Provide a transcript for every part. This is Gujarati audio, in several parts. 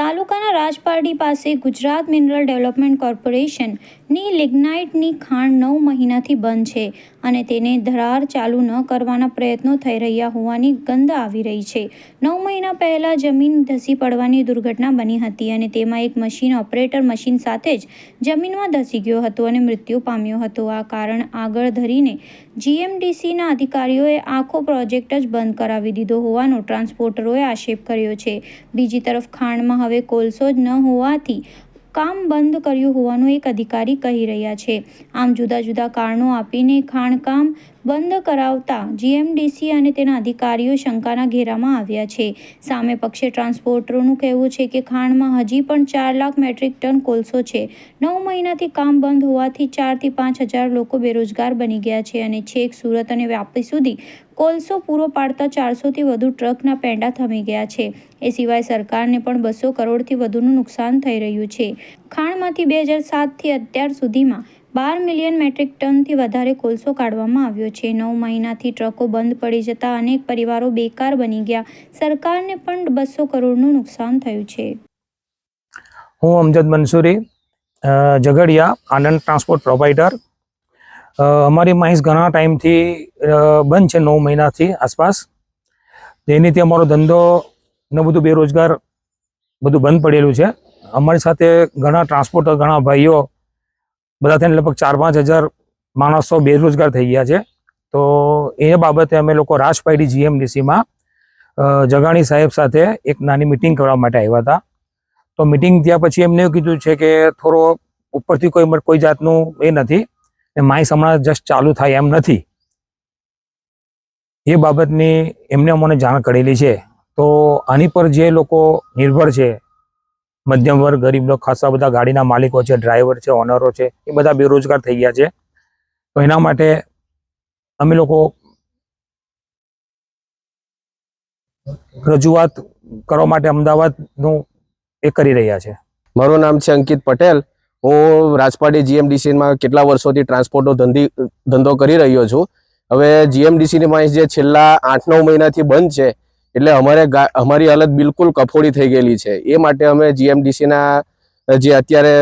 તાલુકાના રાજપારડી પાસે ગુજરાત મિનરલ ડેવલપમેન્ટ કોર્પોરેશનની લિગ્નાઇટની ખાણ નવ મહિનાથી બંધ છે અને તેને ધરાર ચાલુ ન કરવાના પ્રયત્નો થઈ રહ્યા હોવાની ગંધ આવી રહી છે. નવ મહિના પહેલાં જમીન ધસી પડવાની દુર્ઘટના બની હતી અને તેમાં એક મશીન ઓપરેટર મશીન સાથે જ જમીનમાં ધસી ગયો હતો અને મૃત્યુ પામ્યો હતો. આ કારણ આગળ ધરીને જીએમડીસીના અધિકારીઓએ આખો પ્રોજેક્ટ જ બંધ કરાવી દીધો હોવાનો ટ્રાન્સપોર્ટરોએ આક્ષેપ કર્યો છે. બીજી તરફ ખાણમાં હવે કોલસો જ ન હોવાથી કામ બંધ કર્યું હોવાનું એક અધિકારી કહી રહ્યા છે. આમ જુદા જુદા કારણો આપીને ખાણકામ બંધ કરાવતા જીએમડીસી અને તેના અધિકારીઓ શંકાના ઘેરામાં આવ્યા છે. સામે પક્ષે ટ્રાન્સપોર્ટરોનું કહેવું છે કે ખાણમાં હજી પણ ચાર લાખ મેટ્રિક ટન કોલસો છે. નવ મહિનાથી કામ બંધ હોવાથી ચારથી પાંચ હજાર લોકો બેરોજગાર બની ગયા છે અને છેક સુરત અને વ્યાપી સુધી કોલસો પૂરો પાડતા ચારસોથી વધુ ટ્રકના પેંડા થમી ગયા છે. એ સિવાય સરકારને પણ બસો કરોડથી વધુનું નુકસાન થઈ રહ્યું છે. ખાણમાંથી બે હજાર સાતથી અત્યાર સુધીમાં બાર મિલિયન મેટ્રિક ટનથી વધારે કોલસો કાઢવામાં આવ્યો છે. નવ મહિનાથી ટ્રકો બંધ પડી જતા અનેક પરિવારો બેકાર બની ગયા. સરકારને પણ બસો કરોડનું નુકસાન થયું છે. હું અમજદ મંસૂરી ઝઘડિયા, આનંદ ટ્રાન્સપોર્ટ પ્રોવાઈડર અમારી માહિસ ઘણા ટાઈમથી બંધ છે, નવ મહિનાથી આસપાસ. તેનીથી અમારો ધંધો ને બધું બેરોજગાર બધું બંધ પડેલું છે. અમારી સાથે ઘણા ટ્રાન્સપોર્ટર, ઘણા ભાઈઓ, બધા થઈને લગભગ ચાર પાંચ હજાર માણસો બેરોજગાર થઈ ગયા છે. તો એ બાબતે અમે લોકો રાજપાઈડી જીએમડીસીમાં જગાણી સાહેબ સાથે એક નાની મિટિંગ કરવા માટે આવ્યા હતા. તો મિટિંગ ત્યાં પછી એમને એવું કીધું છે કે થોડો ઉપરથી કોઈ કોઈ જાતનું એ નથી. ને માઇસ હમણાં જસ્ટ ચાલુ થાય એમ નથી. એ બાબતની એમને અમને જાણ કરેલી છે. તો આની પર જે લોકો નિર્ભર છે, મધ્યમ વર્ગ, ગરીબ લોકો, ખાસા બધા ગાડીના માલિકો છે, ડ્રાઈવર છે, ઓનરો છે, એ બધા બેરોજગાર થઈ ગયા છે. તો એના માટે અમે લોકો રજૂઆત કરવા માટે અમદાવાદનું એ કરી રહ્યા છે. મારું નામ છે અંકિત પટેલ. હું રાજપાટી જીએમડીસીમાં કેટલા વર્ષોથી ટ્રાન્સપોર્ટનો ધંધી, ધંધો કરી રહ્યો છું. હવે જીએમડીસીની માહિતી જે છેલ્લા આઠ નવ મહિનાથી બંધ છે, એટલે અમારે અમારી હાલત બિલકુલ કફોડી થઈ ગયેલી છે. એ માટે અમે જીએમડીસીના જે અત્યારે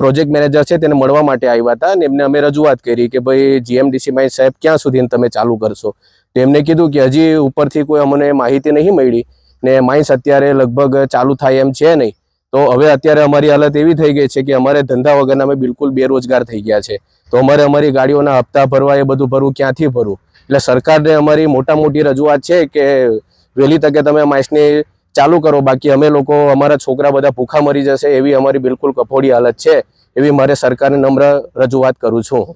પ્રોજેક્ટ મેનેજર છે, તેને મળવા માટે આવ્યા હતા અને એમને અમે રજૂઆત કરી કે ભાઈ જીએમડીસીમાં સાહેબ ક્યાં સુધી તમે ચાલુ કરશો? તો એમને કીધું કે હજી ઉપરથી કોઈ અમને માહિતી નહીં મળી ને માઇન્સ અત્યારે લગભગ ચાલુ થાય એમ છે નહીં. તો હવે અત્યારે અમારી હાલત એવી થઈ ગઈ છે કે અમારે ધંધા વગરના અમે બિલકુલ બેરોજગાર થઈ ગયા છે. તો અમારે અમારી ગાડીઓના હપ્તા ભરવા એ બધું ભરવું ક્યાંથી ભરવું એટલે સરકારને અમારી મોટા મોટી રજૂઆત છે કે વહેલી તકે તમે માઇસની ચાલુ કરો. બાકી અમે લોકો, અમારા છોકરા બધા ભૂખા મરી જશે એવી અમારી બિલકુલ કફોડી હાલત છે એવી મારે સરકારને નમ્ર રજૂઆત કરું છું.